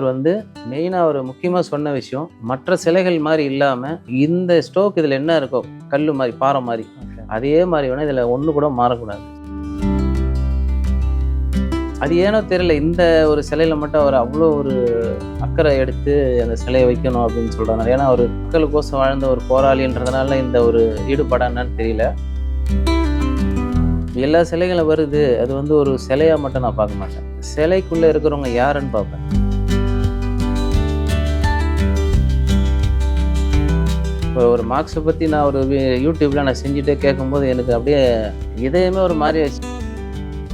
முதல்வர் வந்து மெயினாக ஒரு முக்கியமாக சொன்ன விஷயம் மற்ற சிலைகள் மாதிரி இல்லாமல் இந்த ஸ்டோக் இதில் என்ன இருக்கோ கல் மாதிரி பாறை மாதிரி அதே மாதிரி வேணால் இதில் ஒன்று கூட மாறக்கூடாது. அது ஏனோ தெரியல இந்த ஒரு சிலையில மட்டும் அவர் அவ்வளோ ஒரு அக்கறை எடுத்து அந்த சிலையை வைக்கணும் அப்படின்னு சொல்றாங்க ஏன்னா அவர் மக்களுக்கோசம் வாழ்ந்த ஒரு போராளின்றதுனால இந்த ஒரு ஈடுபாடு என்னன்னு தெரியல. எல்லா சிலைகளும் வருது. அது வந்து ஒரு சிலையா மட்டும் நான் பார்க்க மாட்டேன். சிலைக்குள்ள இருக்கிறவங்க யாருன்னு பார்ப்பேன். இப்போ ஒரு மார்க்ஸை பற்றி நான் ஒரு யூடியூப்பில் நான் செஞ்சுட்டே கேட்கும்போது எனக்கு அப்படியே இதயமே ஒரு மாதிரி ஆச்சு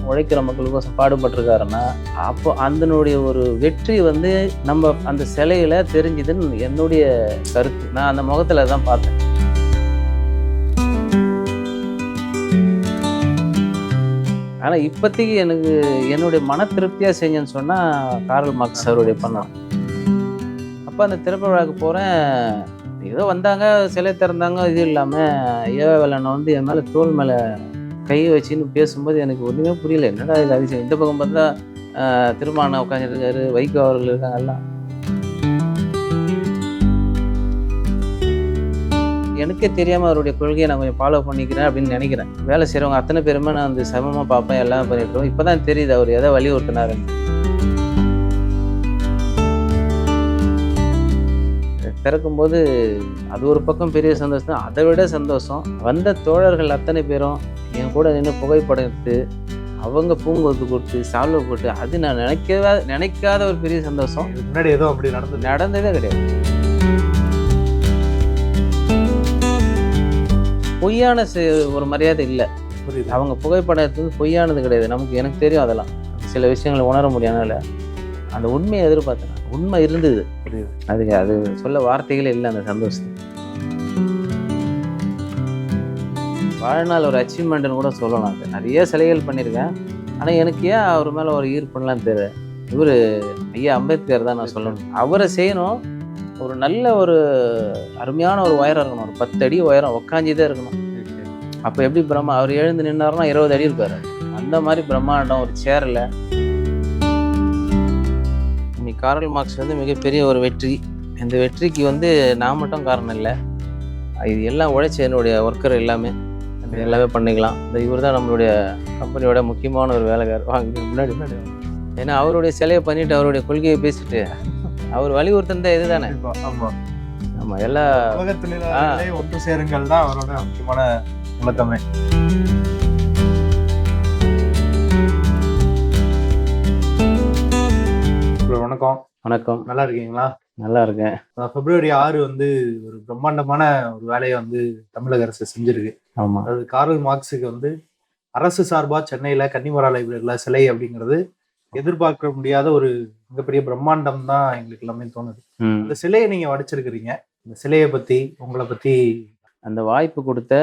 உழைக்கிற மக்களுக்கோசம் பாடுபட்டிருக்காருன்னா அப்போ அதனுடைய ஒரு வெற்றி வந்து நம்ம அந்த சிலையில தெரிஞ்சுதுன்னு என்னுடைய கருத்து. நான் அந்த முகத்தில் தான் பார்த்தேன். ஆனால் இப்போதைக்கு எனக்கு என்னுடைய மன திருப்தியாக செஞ்சேன்னு சொன்னால் காரல் மார்க்ஸ் அவருடைய பண்ணலாம். அப்போ அந்த திறப்பு விழாக்கு போகிறேன் ஏதோ வந்தாங்க சிலை திறந்தாங்க இது இல்லாமல் ஏவ வேலனை வந்து என் மேலே தோல் மேலே கை வச்சுன்னு பேசும்போது எனக்கு ஒன்றுமே புரியல. என்னடா இது அதிசயம்? இந்த பக்கம் பார்த்தா திருமணம் உட்காந்துருக்காரு வைகோ அவர்கள் இருக்காங்க எல்லாம். எனக்கே தெரியாமல் அவருடைய கொள்கையை நான் கொஞ்சம் ஃபாலோ பண்ணிக்கிறேன் அப்படின்னு நினைக்கிறேன். வேலை செய்கிறவங்க அத்தனை பேருமே நான் வந்து சமமாக பார்ப்பேன் எல்லாம் பண்ணிட்டுருவோம் இப்போ தான் தெரியுது அவர் எதை வலியுறுத்தினாருன்னு. திறக்கும்போது அது ஒரு பக்கம் பெரிய சந்தோஷம் தான் அதை விட சந்தோஷம் வந்த தோழர்கள் அத்தனை பேரும் என் கூட நின்று புகைப்படம் எடுத்து அவங்க பூங்கொத்து கொடுத்து சால்வை போட்டு அது நான் நினைக்கவே நினைக்காத ஒரு பெரிய சந்தோஷம். முன்னாடி ஏதோ அப்படி நடந்தது. நடந்ததே கிடையாது. பொய்யான ஒரு மரியாதை இல்லை. அவங்க புகைப்படம் எடுத்தது பொய்யானது கிடையாது. நமக்கு எனக்கு தெரியும் அதெல்லாம். சில விஷயங்களை உணர முடியாதனால. அந்த உண்மையை எதிர்பார்த்தேன் உண்மை இருந்தது. புரியுது. அதுக்கு அது சொல்ல வார்த்தைகளே இல்லை அந்த சந்தோஷம் வாழ்நாள் ஒரு அச்சீவ்மெண்ட்னு கூட சொல்லலாம். அது நிறைய சிலைகள் பண்ணியிருக்கேன். ஆனால் எனக்கு ஏன் அவர் மேலே ஒரு ஈர்ப்புலாம் தெரியல. இவர் ஐயா அம்பேத்கர் தான் நான் சொல்லணும். அவரை செய்யணும். ஒரு நல்ல ஒரு அருமையான ஒரு உயரம் இருக்கணும். ஒரு பத்து அடி உயரம் உக்காஞ்சிதான் இருக்கணும். அப்போ எப்படி பிரம்மா அவர் எழுந்து நின்னாருன்னா இருபது அடி இருப்பார். அந்த மாதிரி பிரம்மாண்டம் ஒரு சேரில் காரல் மார்க்ஸ் வந்து மிகப்பெரிய ஒரு வெற்றி. இந்த வெற்றிக்கு வந்து நான் மட்டும் காரணம் இல்லை. இது எல்லாம் உழைச்ச என்னுடைய ஒர்க்கர் எல்லாமே. இது எல்லாமே பண்ணிக்கலாம். இந்த இவர் தான் நம்மளுடைய கம்பெனியோட முக்கியமான ஒரு வேலைக்காரர். வாங்க முன்னாடி. ஏன்னா அவருடைய சிலையை பண்ணிட்டு அவருடைய கொள்கையை பேசிட்டு அவர் வலியுறுத்தினதே இதுதானே? கண்டிப்பா. ஆமா. ஆமாம் எல்லா ஒன்று சேருங்கள் தான் அவரோட முக்கியமான முழக்கமே வணக்கம். வணக்கம். நல்லா இருக்கீங்களா நல்லா இருக்கேன் பிப்ரவரி ஆறு வந்து ஒரு பிரம்மாண்டமான ஒரு வேலையை வந்து தமிழக அரசு செஞ்சிருக்கு. ஆமாம் அதாவது கார்ல் மார்க்ஸுக்கு வந்து அரசு சார்பா சென்னையில கன்னிமரா லைப்ரரியில சிலை அப்படிங்கிறது எதிர்பார்க்க முடியாத ஒரு மிகப்பெரிய பிரம்மாண்டம் தான் எங்களுக்கு எல்லாமே தோணுது. இந்த சிலையை நீங்க வடிச்சிருக்கிறீங்க. இந்த சிலையை பத்தி உங்களை பத்தி அந்த வாய்ப்பு கொடுத்த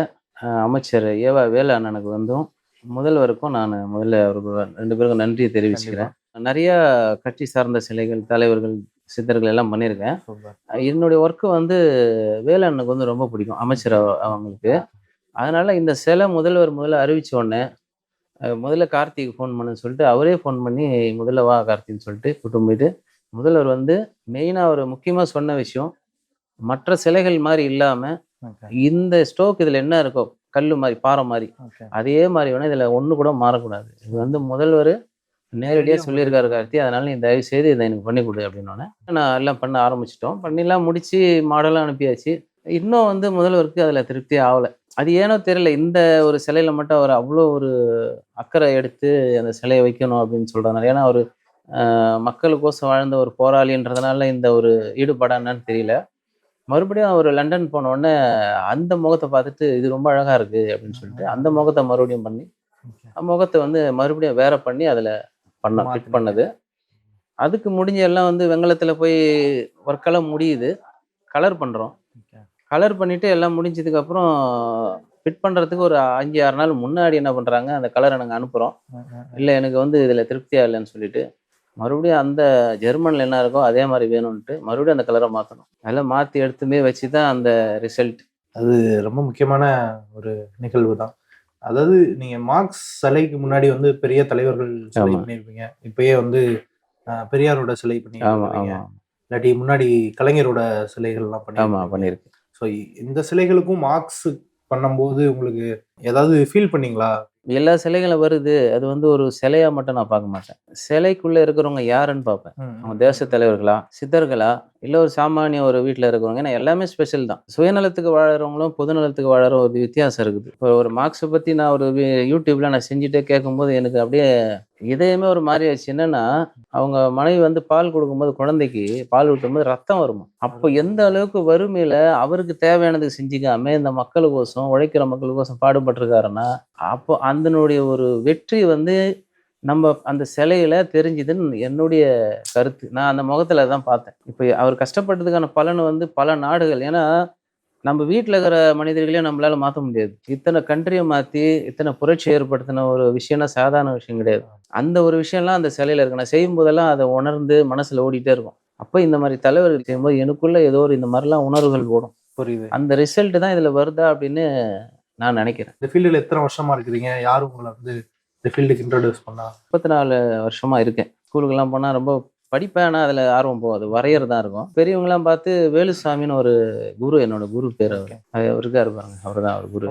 அமைச்சர் ஏவா வேலு அண்ணனுக்கு வந்தும் முதல்வருக்கும் நான் முதல்ல அவருக்கு ரெண்டு பேருக்கும் நன்றியை தெரிவிச்சுக்கிறேன். நிறைய கட்சி சார்ந்த சிலைகள் தலைவர்கள் சித்தர்கள் எல்லாம் பண்ணியிருக்கேன். என்னுடைய ஒர்க்கு வந்து வேலு அண்ணனுக்கு வந்து ரொம்ப பிடிக்கும் அமைச்சர் அவ- அவங்களுக்கு. அதனால இந்த சிலை முதல்வர் முதல்ல அறிவிச்ச உடனே முதல்ல கார்த்திக் ஃபோன் பண்ணு சொல்லிட்டு அவரே ஃபோன் பண்ணி முதல்ல வா கார்த்தின்னு சொல்லிட்டு கூட்டம் போயிட்டு முதல்வர் வந்து மெயினாக ஒரு முக்கியமாக சொன்ன விஷயம் மற்ற சிலைகள் மாதிரி இல்லாமல் இந்த ஸ்டோக் இதில் என்ன இருக்கோ கல் மாதிரி பாறை மாதிரி அதே மாதிரி வேணால் இதில் ஒன்று கூட மாறக்கூடாது. இது வந்து முதல்வர் நேரடியாக சொல்லியிருக்காரு கார்த்தி. அதனால நீ தயவு செய்து இதை எனக்கு பண்ணி கொடு அப்படின்னோடனே நான் எல்லாம் பண்ண ஆரம்பிச்சிட்டோம். பண்ணிலாம் முடிச்சு மாடலாம் அனுப்பியாச்சு. இன்னும் வந்து முதல்வருக்கு அதில் திருப்தி ஆகலை. அது ஏனோ தெரியல. இந்த ஒரு சிலையில மட்டும் அவர் அவ்வளோ ஒரு அக்கறை எடுத்து அந்த சிலையை வைக்கணும் அப்படின்னு சொல்றாரு ஏன்னா அவர் மக்களுக்கோசம் வாழ்ந்த ஒரு போராளின்றதுனால இந்த ஒரு ஈடுபாடு என்னன்னு தெரியல. மறுபடியும் அவர் லண்டன் போன உடனே அந்த முகத்தை பார்த்துட்டு இது ரொம்ப அழகா இருக்கு அப்படின்னு சொல்லிட்டு அந்த முகத்தை மறுபடியும் பண்ணி அந்த முகத்தை வந்து மறுபடியும் வேற பண்ணி அதுல பண்ண ஃபிட். பண்ணது. அதுக்கு முடிஞ்ச எல்லாம் வந்து வெங்கலத்துல போய் ஒர்க்கெல்லாம் முடியுது. கலர் பண்றோம். கலர் பண்ணிட்டு எல்லாம் முடிஞ்சதுக்கு அப்புறம் ஃபிட் பண்றதுக்கு ஒரு அஞ்சு ஆறு நாள் முன்னாடி என்ன பண்றாங்க அந்த கலரை நாங்கள் அனுப்புறோம். இல்லை எனக்கு வந்து இதில் திருப்தியா இல்லைன்னு சொல்லிட்டு மறுபடியும் அந்த ஜெர்மனில் என்ன இருக்கோ அதே மாதிரி வேணும்ன்ட்டு மறுபடியும் அந்த கலரை மாற்றணும் அதெல்லாம் மாற்றி எடுத்துமே வச்சு தான் அந்த ரிசல்ட் அது ரொம்ப முக்கியமான ஒரு நிகழ்வு தான் அதாவது நீங்க மார்க்ஸ் சிலைக்கு முன்னாடி வந்து பெரிய தலைவர்கள் சிலை. பண்ணியிருப்பீங்க இப்பயே வந்து பெரியாரோட சிலை பண்ணி ஆமா இருக்கீங்க. ஆமா. இல்லாட்டி முன்னாடி கலைஞரோட சிலைகள் எல்லாம் பண்ணி ஆமா பண்ணியிருக்கு ஸோ இந்த சிலைகளுக்கும் மார்க்ஸ் பண்ணும்போது உங்களுக்கு ஏதாவது ஃபீல் பண்ணீங்களா? எல்லா சிலைகளும் வருது அது வந்து ஒரு சிலையா மட்டும் நான் பார்க்க மாட்டேன் சிலைக்குள்ள இருக்கிறவங்க யாருன்னு பார்ப்பேன் அவங்க தேச தலைவர்களா சித்தர்களா இல்லை ஒரு சாமானிய ஒரு வீட்டில் இருக்கிறவங்க ஏன்னா எல்லாமே ஸ்பெஷல் தான் சுயநலத்துக்கு வாழறவங்களும் பொதுநலத்துக்கு வாழற ஒரு வித்தியாசம் இருக்குது இப்போ ஒரு மார்க்ஸை பற்றி நான் ஒரு யூடியூப்ல நான் செஞ்சுட்டே கேட்கும்போது எனக்கு அப்படியே இதயமே ஒரு மாதிரி ஆச்சு என்னன்னா அவங்க மனைவி வந்து பால் கொடுக்கும்போது குழந்தைக்கு பால் ஊட்டும்போது ரத்தம் வருமா? அப்போ எந்த அளவுக்கு வறுமையில அவருக்கு தேவையானது செஞ்சுக்காம இந்த மக்களுக்கோசம் உழைக்கிற மக்களுக்கோசம் பாடுபட்டிருக்காருன்னா அப்போ அதனுடைய ஒரு வெற்றி வந்து நம்ம அந்த சிலையில தெரிஞ்சுதுன்னு என்னுடைய கருத்து. நான் அந்த முகத்துல தான் பார்த்தேன். இப்போ அவர் கஷ்டப்பட்டதுக்கான பலன் வந்து பல நாடுகள். ஏன்னா நம்ம வீட்டில் இருக்கிற மனிதர்களையும் நம்மளால மாற்ற முடியாது. இத்தனை கண்ட்ரியை மாற்றி இத்தனை புரட்சி ஏற்படுத்தின ஒரு விஷயம்னா சாதாரண விஷயம் கிடையாது. அந்த ஒரு விஷயம்லாம் அந்த சிலையில இருக்கு. நான் செய்யும் போதெல்லாம் அதை உணர்ந்து மனசுல ஓடிட்டே இருக்கும். அப்போ இந்த மாதிரி தலைவர்கள் செய்யும்போது எனக்குள்ள ஏதோ ஒரு இந்த மாதிரிலாம் உணர்வுகள் ஓடும். புரியுது. அந்த ரிசல்ட் தான் இதுல வருதா அப்படின்னு நான் நினைக்கிறேன். இந்த ஃபீல்டில் எத்தனை வருஷமா இருக்கிறீங்க? யார் உங்களை வந்து இந்த ஃபீல்டுக்கு இன்ட்ரோடியூஸ் பண்ணா? முப்பத்தி நாலு வருஷமா இருக்கேன். ஸ்கூலுக்கெல்லாம் போனால் ரொம்ப படிப்பேன் ஆனால் அதில் ஆர்வம் போகாது வரையறது தான் இருக்கும். பெரியவங்களாம் பார்த்து வேலுசாமின்னு ஒரு குரு என்னோட குரு பேர் அவர். அவர் இருக்காரு பாருங்க. அவர் தான் அவர் குரு.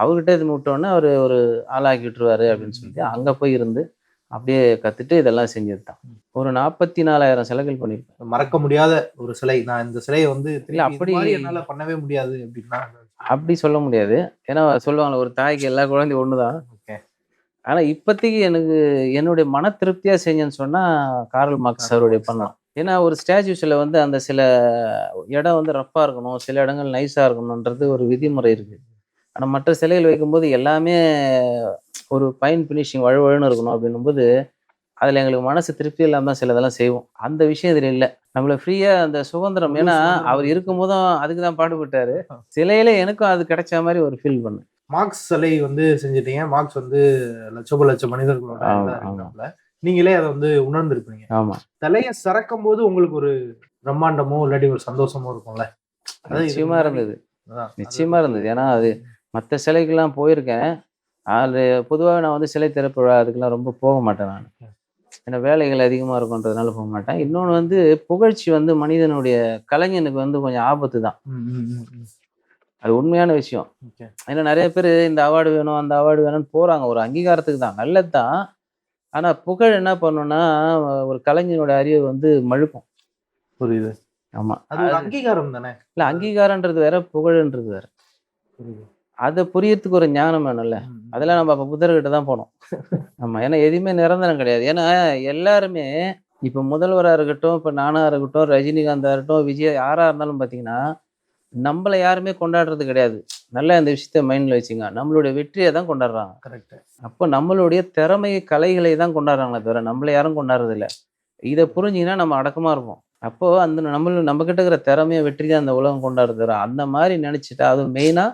அவர்கிட்ட இது விட்டோன்னே அவர் ஒரு ஆளாக்கி விட்டுருவாரு அப்படின்னு சொல்லிட்டு அங்கே போய் இருந்து அப்படியே கற்றுட்டு இதெல்லாம் செஞ்சது தான் ஒரு நாற்பத்தி நாலாயிரம் சிலைகள் பண்ணியிருப்பேன் மறக்க முடியாத ஒரு சிலை. நான் இந்த சிலையை வந்து இது அப்படி- என்னால பண்ணவே முடியாது அப்படின்னா அப்படி சொல்ல முடியாது. ஏன்னா சொல்லுவாங்களே ஒரு தாய்க்கு எல்லா குழந்தையும் ஒன்று தான் ஆனால் இப்போதைக்கு எனக்கு என்னுடைய மன திருப்தியாக செஞ்சேன்னு சொன்னால் காரல் மார்க்ஸ் அவருடைய பண்ணலாம். ஏன்னா ஒரு ஸ்டாச்சுஸில் வந்து அந்த சில இடம் வந்து ரஃப்பாக இருக்கணும் சில இடங்கள் நைஸாக இருக்கணுன்றது ஒரு விதிமுறை இருக்குது ஆனால் மற்ற சிலைகள் வைக்கும்போது எல்லாமே ஒரு ஃபைன் ஃபினிஷிங் வழுவழுன்னு இருக்கணும் அப்படின்னும்போது அதில் எங்களுக்கு மனசு திருப்தி இல்லாமல் தான் சிலதெல்லாம் செய்வோம். அந்த விஷயம் இதில் இல்லை. நம்மளை ஃப்ரீயாக அந்த சுதந்திரம் ஏன்னா அவர் இருக்கும்போதும் அதுக்கு தான் பாடுபட்டாரு. சிலையில எனக்கும் அது கிடைச்ச மாதிரி ஒரு ஃபீல் பண்ணேன். மார்க்ஸ் சிலை வந்து செஞ்சுட்டீங்க. மார்க்ஸ் வந்து லட்சோப லட்சம் மனிதர்களோட ஆமா, ஆமா. நீங்களே அதை வந்து உணர்ந்திருப்பீங்க. ஆமாம் தலையை சறக்கும் போது உங்களுக்கு ஒரு பிரம்மாண்டமோ இல்லாட்டி ஒரு சந்தோஷமோ இருக்கும்ல? நிச்சயமா இருந்தது. நிச்சயமா இருந்தது. ஏன்னா அது மற்ற சிலைக்கெல்லாம் போயிருக்கேன். அது பொதுவாக நான் வந்து சிலை திறப்பு விழா அதுக்கெல்லாம் ரொம்ப போக மாட்டேன் நான். ஏன்னா வேலைகள் அதிகமாக இருக்குன்றதுனால போக மாட்டேன். இன்னொன்று வந்து புகழ்ச்சி வந்து மனிதனுடைய கலைஞனுக்கு வந்து கொஞ்சம் ஆபத்து தான். அது உண்மையான விஷயம். ஏன்னா நிறைய பேர் இந்த அவார்டு வேணும் அந்த அவார்டு வேணும்னு போகிறாங்க ஒரு அங்கீகாரத்துக்கு தான். நல்லது தான் ஆனால் புகழ் என்ன பண்ணுன்னா ஒரு கலைஞனோட அறிவை வந்து மழுக்கும் புரியுது. ஆமாம் அது அங்கீகாரம் தானே? இல்லை அங்கீகாரன்றது வேற புகழ்ன்றது வேற. புரியுது. அதை புரியறதுக்கு ஒரு ஞானம் வேணும்ல. அதெல்லாம் நம்ம அப்போ புத்தர்கிட்ட தான் போனோம். ஆமா. ஏன்னா எதுவுமே நிரந்தரம் கிடையாது. ஏன்னா எல்லாருமே இப்போ முதல்வராக இருக்கட்டும் இப்போ நானா இருக்கட்டும் ரஜினிகாந்தா இருக்கட்டும் விஜய் யாரா இருந்தாலும் பார்த்தீங்கன்னா நம்மளை யாருமே கொண்டாடுறது கிடையாது. நல்லா இந்த விஷயத்த மைண்ட்ல வச்சுங்க. நம்மளுடைய வெற்றியை தான் கொண்டாடுறாங்க. கரெக்ட் அப்போ நம்மளுடைய திறமை கலைகளை தான் கொண்டாடுறாங்களே தவிர நம்மளை யாரும் கொண்டாடுறது இல்ல இதை புரிஞ்சிங்கன்னா நம்ம அடக்கமா இருப்போம். அப்போ அந்த நம்ம நம்ம கிட்ட இருக்கிற திறமையை வெற்றி தான் அந்த உலகம் கொண்டாடுறது அந்த மாதிரி நினைச்சிட்டா அதுவும் மெயினா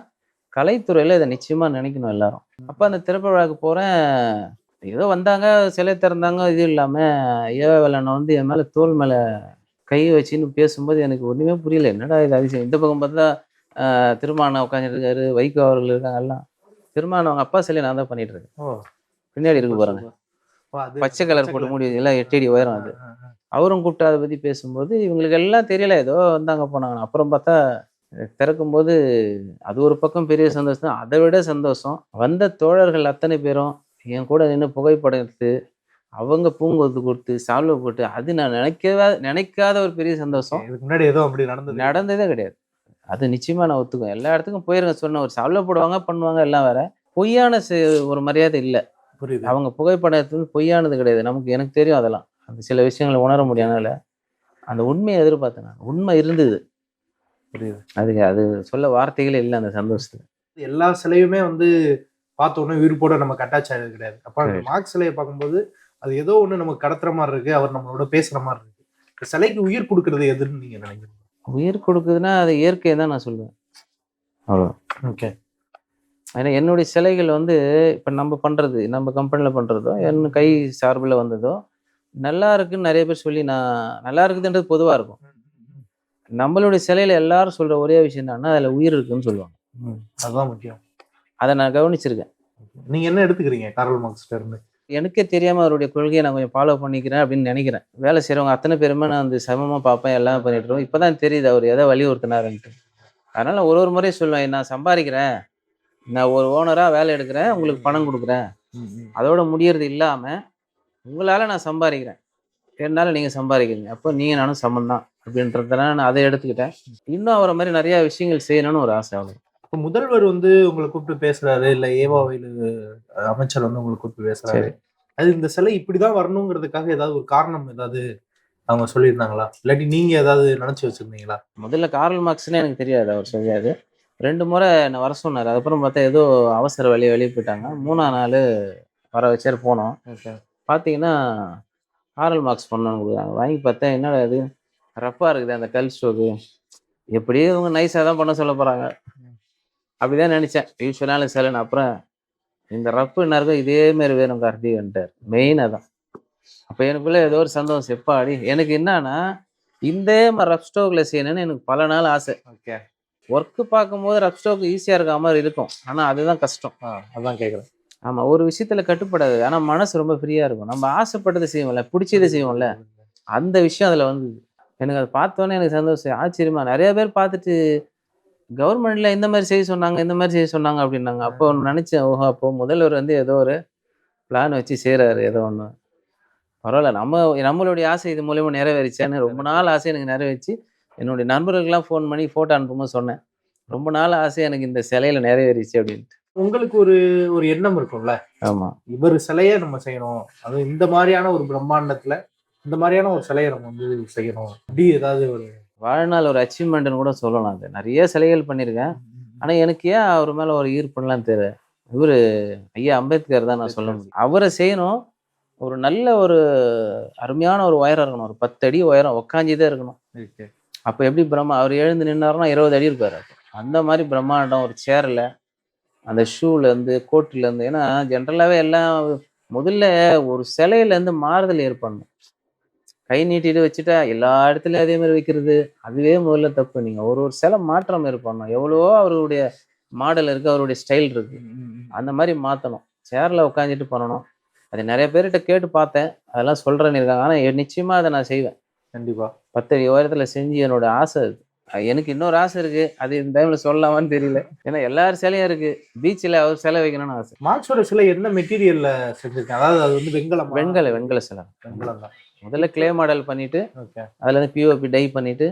கலைத்துறையில இதை நிச்சயமா நினைக்கணும் எல்லாரும். அப்போ அந்த திறப்பு விழாக்கு போறேன். ஏதோ வந்தாங்க சிலை திறந்தாங்க இது இல்லாம ஏவ வேலண்ணன் வந்து என் மேல தோல் மேல கை வச்சுன்னு பேசும்போது எனக்கு ஒண்ணுமே புரியல. என்னடா இது அதிசயம்? இந்த பக்கம் பார்த்தா ஆஹ், திருமாவளவன் உட்காந்துருக்காரு வைகோ அவர்கள் இருக்காங்க எல்லாம். திருமாவளவன் அவங்க அப்பா சிலை நான் தான் பண்ணிட்டு இருக்கேன். பின்னாடி இருக்கு பாருங்க. பச்சை கலர் போட்டு மூடி எல்லாம் எட்டடி உயரம் அது. அவரும் கூப்பிட்டு அதை பத்தி பேசும்போது இவங்களுக்கு எல்லாம் தெரியல. ஏதோ வந்தாங்க போனாங்க. அப்புறம் பார்த்தா திறக்கும் போது அது ஒரு பக்கம் பெரிய சந்தோஷம் தான் அதை விட சந்தோஷம் வந்த தோழர்கள் அத்தனை பேரும் என் கூட நின்று புகைப்படம் எடுத்து அவங்க பூங்கொத்து கொடுத்து சால்வை போட்டு அது நான் நினைக்கவே நினைக்காத ஒரு பெரிய சந்தோஷம். இதுக்கு முன்னாடி ஏதோ அப்படி நடந்தது. நடந்ததே கிடையாது. அது நிச்சயமா நான் ஒத்துக்குவேன். எல்லா இடத்துக்கும் போயிருங்க சொன்ன ஒரு சால்வை போடுவாங்க பண்ணுவாங்க எல்லாம் வேற. பொய்யான ஒரு மரியாதை இல்லை. புரியுது. அவங்க வந்து பொய்யானது கிடையாது. நமக்கு எனக்கு தெரியும் அதெல்லாம். அந்த சில விஷயங்களை உணர முடியாதனால அந்த உண்மையை எதிர்பார்த்தேன் நான். உண்மை இருந்தது. புரியுது. அதுக்கு அது சொல்ல வார்த்தைகளே இல்லை அந்த சந்தோஷத்துல. எல்லா சிலையுமே வந்து பார்த்த உடனே உயிர்ப்போட நமக்கு அட்டாச் ஆகிறது கிடையாது. அப்ப. மார்க் சிலையை பார்க்கும்போது அது ஏதோ ஒண்ணு நமக்கு கடத்துற மாதிரி இருக்கு அவர் நம்மளோட பேசுற மாதிரி இருக்கு. சிலைக்கு உயிர் கொடுக்கறது எதுன்னு நீங்க நினைக்கிறீங்க? உயிர் கொடுக்குதுன்னா அது இயற்கை தான் நான் சொல்லுவேன். அவ்வளோ ஓகே. ஏன்னா என்னுடைய சிலைகள் வந்து இப்போ நம்ம பண்றது நம்ம கம்பெனியில் பண்றதோ என் கை சார்பில் வந்ததோ நல்லா இருக்குன்னு நிறைய பேர் சொல்லி நான் நல்லா இருக்குதுன்றது பொதுவாக இருக்கும். நம்மளுடைய சிலையில எல்லாரும் சொல்ற ஒரே விஷயம் என்னன்னா அதில் உயிர் இருக்குன்னு சொல்லுவாங்க. அதுதான் முக்கியம். அதை நான் கவனிச்சிருக்கேன். நீங்க என்ன எடுத்துக்கிறீங்க கார்ல் மார்க்ஸ்ல இருந்து? எனக்கே தெரியாமல் அவருடைய கொள்கையை நான் கொஞ்சம் ஃபாலோ பண்ணிக்கிறேன் அப்படின்னு நினைக்கிறேன். வேலை செய்கிறவங்க அத்தனை பேருமே நான் வந்து சமமாக பார்ப்பேன் எல்லாம் பண்ணிட்டுருவோம் இப்போ தான் தெரியுது அவர் எதை வலியுறுத்தினாருன்ட்டு. அதனால் ஒரு ஒரு முறையும் சொல்லுவேன் நான் சம்பாதிக்கிறேன் நான் ஒரு ஓனராக வேலை எடுக்கிறேன் உங்களுக்கு பணம் கொடுக்குறேன். அதோட முடியறது இல்லாமல் உங்களால் நான் சம்பாதிக்கிறேன். என்னால் நீங்கள் சம்பாதிக்கிறீங்க. அப்போ நீங்கள் நானும் சமம் தான் அப்படின்றதுனால நான் அதை எடுத்துக்கிட்டேன். இன்னும் அவரை மாதிரி நிறையா விஷயங்கள் செய்யணும்னு ஒரு ஆசை அவருக்கு. இப்ப முதல்வர் வந்து உங்களை கூப்பிட்டு பேசுறாரு இல்ல ஏவாவையில் அமைச்சர் வந்து உங்களை கூப்பிட்டு பேசுறாரு. அது இந்த சிலை இப்படிதான் வரணுங்கிறதுக்காக ஏதாவது ஒரு காரணம் ஏதாவது அவங்க சொல்லியிருந்தாங்களா? இல்லாட்டி நீங்க ஏதாவது நினைச்சு வச்சிருந்தீங்களா? முதல்ல கார்ல் மார்க்ஸ்னே எனக்கு தெரியாது அவர் சொல்லியாது. ரெண்டு முறை என்னை வர சொன்னார். அதுக்கப்புறம் பார்த்தா ஏதோ அவசர வழியை வெளியே போயிட்டாங்க. மூணாம் நாள் வர வச்சார் போனோம். பார்த்தீங்கன்னா கார்ல் மார்க்ஸ் பண்ணணும் கொடுக்குறாங்க. வாங்கி பார்த்தா என்னடா இது? ரப்பாக இருக்குது அந்த கல் ஸ்டோக்கு. எப்படியும் இவங்க நைஸாக தான் பண்ண சொல்ல போகிறாங்க அப்படிதான் நினச்சேன். யூஸ்வலான சிலைன்னு அப்புறம் இந்த ரப்பு என்ன இதே மாதிரி வேணும் கார்த்திகன்ட்டார் மெயின் அதான். அப்போ எனக்குள்ள ஏதோ ஒரு சந்தோஷம். செப்பாடி எனக்கு என்னன்னா இந்த மாதிரி ரப் ஸ்டோக்கில் செய்யணும்னு எனக்கு பல நாள் ஆசை. ஓகே ஒர்க்கு பார்க்கும்போது ரப் ஸ்டோக் ஈஸியாக இருக்க மாதிரி இருக்கும். ஆனால் அதுதான் கஷ்டம். அதான் கேக்குறேன். ஆமாம் ஒரு விஷயத்தில் கட்டுப்படாது. ஆனால் மனசு ரொம்ப ஃப்ரீயாக இருக்கும். நம்ம ஆசைப்பட்டதை செய்வோம்ல பிடிச்சதை செய்வோம்ல அந்த விஷயம் அதில் வந்து எனக்கு அதை பார்த்தோன்னே எனக்கு சந்தோஷம். ஆச்சரியமா நிறைய பேர் பார்த்துட்டு கவர்மெண்ட்ல இந்த மாதிரி செய்ய சொன்னாங்க இந்த மாதிரி செய்ய சொன்னாங்க அப்படின்னாங்க. அப்போ ஒன்று நினச்சேன் ஓஹோ அப்போ முதல்வர் வந்து ஏதோ ஒரு பிளான் வச்சு செய்கிறாரு ஏதோ ஒன்று பரவாயில்ல நம்ம நம்மளுடைய ஆசை இது மூலயமா நிறைவேறிச்சான்னு ரொம்ப நாள் ஆசை எனக்கு நிறைவேறிச்சு. என்னுடைய நண்பர்களுக்கெல்லாம் ஃபோன் பண்ணி ஃபோட்டோ அனுப்பும்போது சொன்னேன். ரொம்ப நாள் ஆசை எனக்கு இந்த சிலையில நிறைவேறிச்சு அப்படின்ட்டு. உங்களுக்கு ஒரு ஒரு எண்ணம் இருக்கும்ல? ஆமாம் இவர் சிலையை நம்ம செய்யணும். அது இந்த மாதிரியான ஒரு பிரம்மாண்டத்துல இந்த மாதிரியான ஒரு சிலையை நம்ம வந்து செய்யணும். அப்படி ஏதாவது ஒரு வாழ்நாள் ஒரு அச்சீவ்மெண்ட்னு கூட சொல்லலாம் அது. நிறைய சிலைகள் பண்ணியிருக்கேன். ஆனா எனக்கு ஏன் அவர் மேல ஒரு ஈர்ப்புலாம் தெரியல. இவரு ஐயா அம்பேத்கர் தான் நான் சொல்ல முடியும். அவரை செய்யணும். ஒரு நல்ல ஒரு அருமையான ஒரு உயரம் இருக்கணும். ஒரு பத்து அடி உயரம் உக்காஞ்சிதான் இருக்கணும். இருக்கு அப்ப எப்படி பிரம்மா அவர் எழுந்து நின்னாருன்னா இருபது அடி இருப்பாரு. அந்த மாதிரி பிரம்மாண்டம் ஒரு சேர்ல அந்த ஷூல இருந்து கோட்டுல இருந்து ஏன்னா ஜென்ரலாவே எல்லாம் முதல்ல ஒரு சிலையில இருந்து மாறுதல் ஏற்படணும். கை நீட்டிட்டு வச்சுட்டா எல்லா இடத்துலயும் அதே மாதிரி வைக்கிறது. அதுவே முதல்ல தப்பு. நீங்க ஒரு ஒரு சிலை மாற்றம் ஏற்படணும். எவ்வளவோ அவருடைய மாடல் இருக்கு அவருடைய ஸ்டைல் இருக்கு. அந்த மாதிரி மாத்தணும். சேர்ல உட்காந்துட்டு பண்ணணும். அது நிறைய பேர்கிட்ட கேட்டு பார்த்தேன். அதெல்லாம் சொல்றேன்னு இருக்காங்க. ஆனா எ- நிச்சயமா அதை நான் செய்வேன். கண்டிப்பா. பத்தடி உயரத்துல செஞ்சு என்னோட ஆசை அது. எனக்கு இன்னொரு ஆசை இருக்கு. அது இந்த டைம்ல சொல்லலாமான்னு தெரியல. ஏன்னா எல்லார் சிலையும் இருக்கு. பீச்சில் அவர் சிலை வைக்கணும்னு ஆசை. மார்க்ஸோட சிலை என்ன மெட்டீரியல்ல செஞ்சிருக்காங்க? அதாவது அது வந்து வெங்கலம் வெண்கல வெண்கல சிலை. வெங்கலம் தான். முதல்ல கிளே மாடல் பண்ணிட்டு ஓகே அதுல இருந்து பிஓபி டை பண்ணிட்டு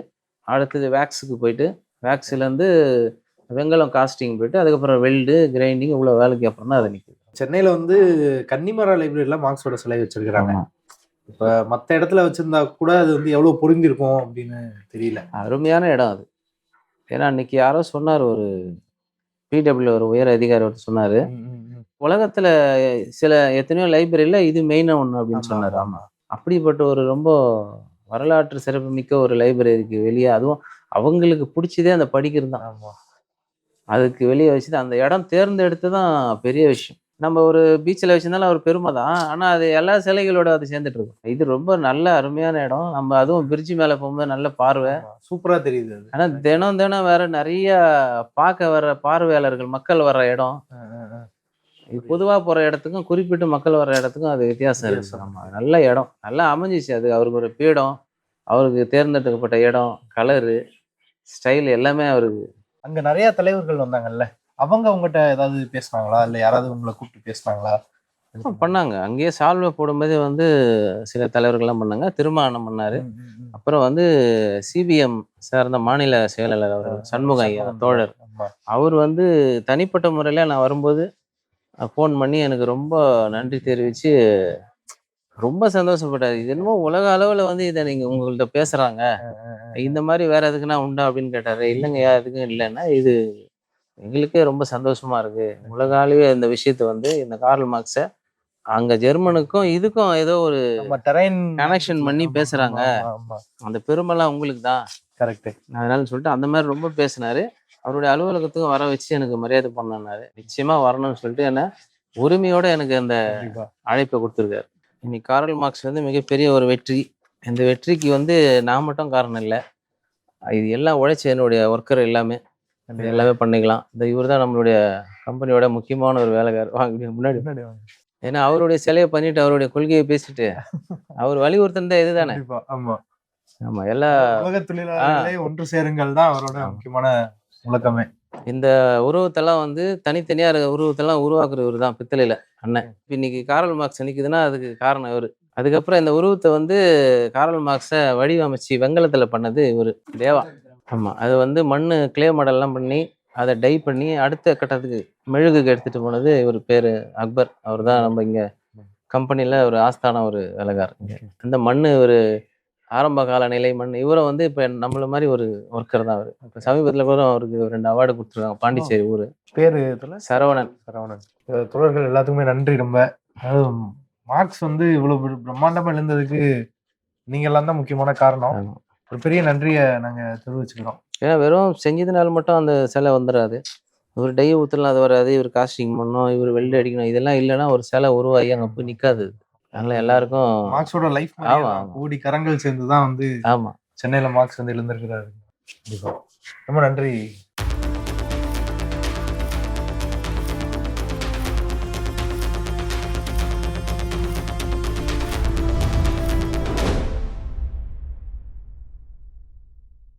அடுத்தது வேக்ஸுக்கு போயிட்டு வேக்ஸ்ல இருந்து வெங்கலம் காஸ்டிங் போயிட்டு அதுக்கப்புறம் வெல்டு கிரைண்டிங் இவ்வளவு வேலைக்கு அப்புறம் தான் அது நிக்குது. சென்னையில வந்து கன்னிமரா லைப்ரரியில மார்க்ஸோட சிலை வச்சிருக்காங்க ஆமா. இப்ப மத்த இடத்துல வச்சிருந்தா கூட அது வந்து எவ்வளவு பொருந்திருக்கும் அப்படின்னு தெரியல. அருமையான இடம் அது. ஏன்னா இன்னைக்கு யாரோ சொன்னார் ஒரு பிடபிள்யூ ஒரு உயர் அதிகாரி ஒருத்தர் சொன்னாரு. உலகத்துல சில எத்தனையோ லைப்ரரியில இது மெயினா ஒண்ணு அப்படின்னு சொன்னாரு. ஆமா. அப்படிப்பட்ட ஒரு ரொம்ப வரலாற்று சிறப்பு மிக்க ஒரு லைப்ரரிக்கு வெளியே அதுவும் அவங்களுக்கு பிடிச்சதே அந்த படிக்கிறது தான். அதுக்கு வெளியே வச்சுட்டு அந்த இடம் தேர்ந்தெடுத்து தான் பெரிய விஷயம். நம்ம ஒரு பீச்சில் வச்சிருந்தாலும் ஒரு பெருமை தான். ஆனால் அது எல்லா சிலைகளோட அது சேர்ந்துட்டு இருக்கும். இது ரொம்ப நல்ல அருமையான இடம். நம்ம அதுவும் பிரிட்ஜ் மேலே போகும்போது நல்ல பார்வை. ஆமா. சூப்பரா தெரியுது அது. ஆனால் தினம் தினம் வேற நிறைய பார்க்க வர்ற பார்வையாளர்கள் மக்கள் வர்ற இடம். இது பொதுவாக போகிற இடத்துக்கும் குறிப்பிட்டு மக்கள் வர்ற இடத்துக்கும் அது வித்தியாசம் இருக்கு. ஆமாம் நல்ல இடம். நல்லா அமைஞ்சிச்சு அது. அவருக்கு ஒரு பீடம் அவருக்கு தேர்ந்தெடுக்கப்பட்ட இடம் கலரு ஸ்டைல் எல்லாமே அவருக்கு. அங்க நிறைய தலைவர்கள் வந்தாங்கல்ல. அவங்க உங்ககிட்ட ஏதாவது பேசுனாங்களா? இல்ல யாராவது உங்களை கூப்பிட்டு பேசுனாங்களா? பண்ணாங்க. அங்கேயே சால்வை போடும்போதே வந்து சில தலைவர்கள்லாம் பண்ணாங்க. திருமாவளவன் பண்ணாரு. அப்புறம் வந்து சிபிஎம் சார்ந்த மாநில செயலாளர் அவர் சண்முகம் ஐயா தோழர். அவர் வந்து தனிப்பட்ட முறையில் நான் வரும்போது ஃபோன் பண்ணி எனக்கு ரொம்ப நன்றி தெரிவித்து ரொம்ப சந்தோஷப்பட்டார் இது என்னமோ உலக அளவில் வந்து இதை நீங்கள் உங்கள்கிட்ட பேசுகிறாங்க இந்த மாதிரி வேற எதுக்குன்னா உண்டா அப்படின்னு கேட்டாரு. இல்லைங்கய்யா எதுக்கும் இல்லைன்னா இது எங்களுக்கே ரொம்ப சந்தோஷமா இருக்கு. உலக அளவே இந்த விஷயத்தை வந்து இந்த கார்ல் மார்க்ஸை அங்க ஜெர்மனுக்கும் இதுக்கும் ஏதோ ஒரு டெரைன் Connection பண்ணி பேசுறாங்க. அந்த பெருமைலாம் உங்களுக்கு தான் கரெக்ட் அதனால சொல்லிட்டு அந்த மாதிரி ரொம்ப பேசினாரு. அவருடைய அலுவலகத்துக்கும் வர வச்சு எனக்கு மரியாதை பண்ணாரு நிச்சயமா வரணும்னு சொல்லிட்டு என்ன உரிமையோட எனக்கு அந்த அழைப்பை கொடுத்துருக்காரு. இன்னைக்கு கார்ல் மார்க்ஸ் வந்து மிகப்பெரிய ஒரு வெற்றி. இந்த வெற்றிக்கு வந்து நான் மட்டும் காரணம் இல்லை. இது எல்லாம் உழைச்ச என்னுடைய ஒர்க்கர் எல்லாமே. எல்லாமே பண்ணிக்கலாம். இந்த இவர் தான் நம்மளுடைய கம்பெனியோட முக்கியமான ஒரு வேலைக்காரர். வாங்க முன்னாடி. ஏன்னா அவருடைய சிலையை பண்ணிட்டு அவருடைய கொள்கையை பேசிட்டு அவர் வலியுறுத்தினதே இதுதானே. ஆமா. ஆமா எல்லா ஒன்று சேருங்கள் தான் அவரோட முக்கியமான முழக்கமே. இந்த உருவத்தெல்லாம் வந்து தனித்தனியா இருக்க உருவத்தெல்லாம் உருவாக்குற இவர் தான் பித்தளையில அண்ணன். இப்ப இன்னைக்கு காரல் மார்க்ஸ் நிக்குதுன்னா அதுக்கு காரணம் இவர். அதுக்கப்புறம் இந்த உருவத்தை வந்து காரல் மார்க்ஸை வடிவமைச்சு வெங்கலத்துல பண்ணது இவர் தேவா. ஆமா அது வந்து மண்ணு கிளே மாடல்லாம் பண்ணி அதை டை பண்ணி அடுத்த கட்டத்துக்கு மெழுகுக்கு எடுத்துட்டு போனது இவர் பேரு அக்பர். அவர் தான் நம்ம இங்க கம்பெனில ஒரு ஆஸ்தான ஒரு வேலைக்காரர் இங்க. அந்த மண்ணு ஒரு ஆரம்ப கால நிலை மண் இவரை வந்து இப்ப நம்மள மாதிரி ஒரு ஒர்க்கர் தான் அவர். இப்ப சமீபத்துல கூட அவருக்கு ரெண்டு அவார்டு கொடுத்துருக்காங்க. பாண்டிச்சேரி ஊரு. பேரு சரவணன். சரவணன். அஹ் தோழர்கள் எல்லாத்துக்குமே நன்றி ரொம்ப. அதாவது மார்க்ஸ் வந்து இவ்வளவு பிர- பிரம்மாண்டமா எழுந்ததுக்கு நீங்க எல்லாம் தான் முக்கியமான காரணம். ஒரு பெரிய நன்றியை நாங்க தெரிவிச்சுக்கிறோம். ஏன்னா வெறும் செஞ்சதுனால மட்டும் அந்த சிலை வந்துடாது இவர் டை ஊற்றலாம் அது வராது. இவர் காஸ்டிங் பண்ணணும் இவர் வெள்ளை அடிக்கணும் இதெல்லாம் இல்லைன்னா ஒரு சிலை உருவாகி அங்கே போய் நிற்காது அதனால எல்லாருக்கும் மார்க்ஸோட லைஃப் ஆமா. கூடி கரங்கள் சேர்ந்து தான் வந்து ஆமா. சென்னையில மார்க்ஸ் வந்து எழுந்திருக்கிறாரு. கண்டிப்பா. ரொம்ப நன்றி.